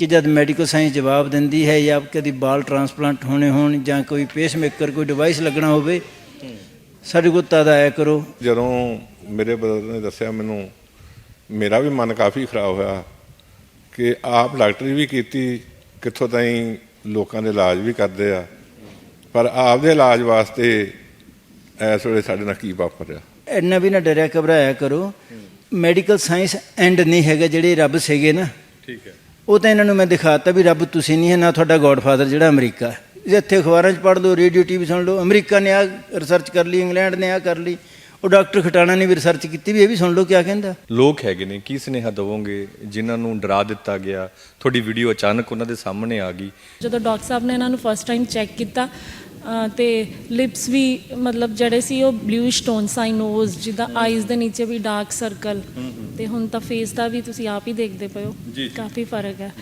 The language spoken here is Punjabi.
ਕਿ ਜਦ ਮੈਡੀਕਲ ਸਾਇੰਸ ਜਵਾਬ ਦਿੰਦੀ ਹੈ ਜਾਂ ਕਦੀ ਬਾਲ ਟ੍ਰਾਂਸਪਲਾਂਟ ਹੋਣੇ ਹੋਣ ਜਾਂ ਕੋਈ ਪੇਸਮੇਕਰ ਕੋਈ ਡਿਵਾਈਸ ਲੱਗਣਾ ਹੋਵੇ ਸਾਡੇ ਕੋਲ ਤਦ ਆਇਆ ਕਰੋ। ਜਦੋਂ ਮੇਰੇ ਬ੍ਰਦਰ ਨੇ ਦੱਸਿਆ ਮੈਨੂੰ ਮੇਰਾ ਵੀ ਮਨ ਕਾਫੀ ਖਰਾਬ ਹੋਇਆ ਕਿ ਆਪ ਡਾਕਟਰੀ ਵੀ ਕੀਤੀ ਕਿੱਥੋਂ ਤਾਈਂ ਲੋਕਾਂ ਦੇ ਇਲਾਜ ਵੀ ਕਰਦੇ ਆ। ਪਰ ਆਪ ਦੇ ਇਲਾਜ ਵਾਸਤੇ ਇਸ ਵੇਲੇ ਸਾਡੇ ਨਾਲ ਕੀ ਵਾਪਰ ਰਿਹਾ ਇੰਨਾ ਵੀ ਨਾ ਡਰਿਆ ਘਬਰਾਇਆ ਕਰੋ। ਮੈਡੀਕਲ ਸਾਇੰਸ ਐਂਡ ਨਹੀਂ ਹੈਗਾ ਜਿਹੜੇ ਰੱਬ ਸੀਗੇ ਨਾ। ਠੀਕ ਹੈ। ਉਹ ਤਾਂ ਇਹਨਾਂ ਨੂੰ ਮੈਂ ਦਿਖਾਤਾ ਵੀ ਰੱਬ ਤੁਸੀਂ ਨਹੀਂ ਹੈ ਨਾ ਤੁਹਾਡਾ ਗੋਡਫਾਦਰ ਜਿਹੜਾ ਅਮਰੀਕਾ ਹੈ। ਜੇ ਇੱਥੇ ਅਖਬਾਰਾਂ 'ਚ ਪੜ੍ਹ ਲਓ ਰੇਡੀਓ ਟੀਵੀ ਸੁਣ ਲਓ ਅਮਰੀਕਾ ਨੇ ਆ ਰਿਸਰਚ ਕਰ ਲਈ ਇੰਗਲੈਂਡ ਨੇ ਆ ਕਰ ਲਈ ਉਹ ਡਾਕਟਰ ਖਟਾਣਾ ਨੇ ਵੀ ਰਿਸਰਚ ਕੀਤੀ ਵੀ ਇਹ ਵੀ ਸੁਣ ਲਓ ਕੀ ਕਹਿੰਦਾ। ਲੋਕ ਹੈਗੇ ਨੇ ਕੀ ਸੁਨੇਹਾ ਦਵੋਗੇ ਜਿਨ੍ਹਾਂ ਨੂੰ ਡਰਾ ਦਿੱਤਾ ਗਿਆ? ਤੁਹਾਡੀ ਵੀਡੀਓ ਅਚਾਨਕ ਉਹਨਾਂ ਦੇ ਸਾਹਮਣੇ ਆ ਗਈ। ਜਦੋਂ ਡਾਕਟਰ ਸਾਹਿਬ ਨੇ ਇਹਨਾਂ ਨੂੰ ਫਸਟ ਟਾਈਮ ਚੈੱਕ ਕੀਤਾ ਤੇ ਲਿਪਸ ਵੀ ਮਤਲਬ ਜਿਹੜੇ ਸੀ ਉਹ ਬਲੂਇਸ਼ ਸਟੋਨ ਸਾਈ ਨੋਜ਼ ਜਿੱਦਾਂ ਆਈਜ਼ ਦੇ ਨੀਚੇ ਵੀ ਡਾਰਕ ਸਰਕਲ ਤੇ ਹੁਣ ਤਾਂ ਫੇਸ ਦਾ ਵੀ ਤੁਸੀਂ ਆਪ ਹੀ ਦੇਖਦੇ ਪਏ ਹੋ। ਕਾਫੀ ਫ਼ਰਕ ਹੈ।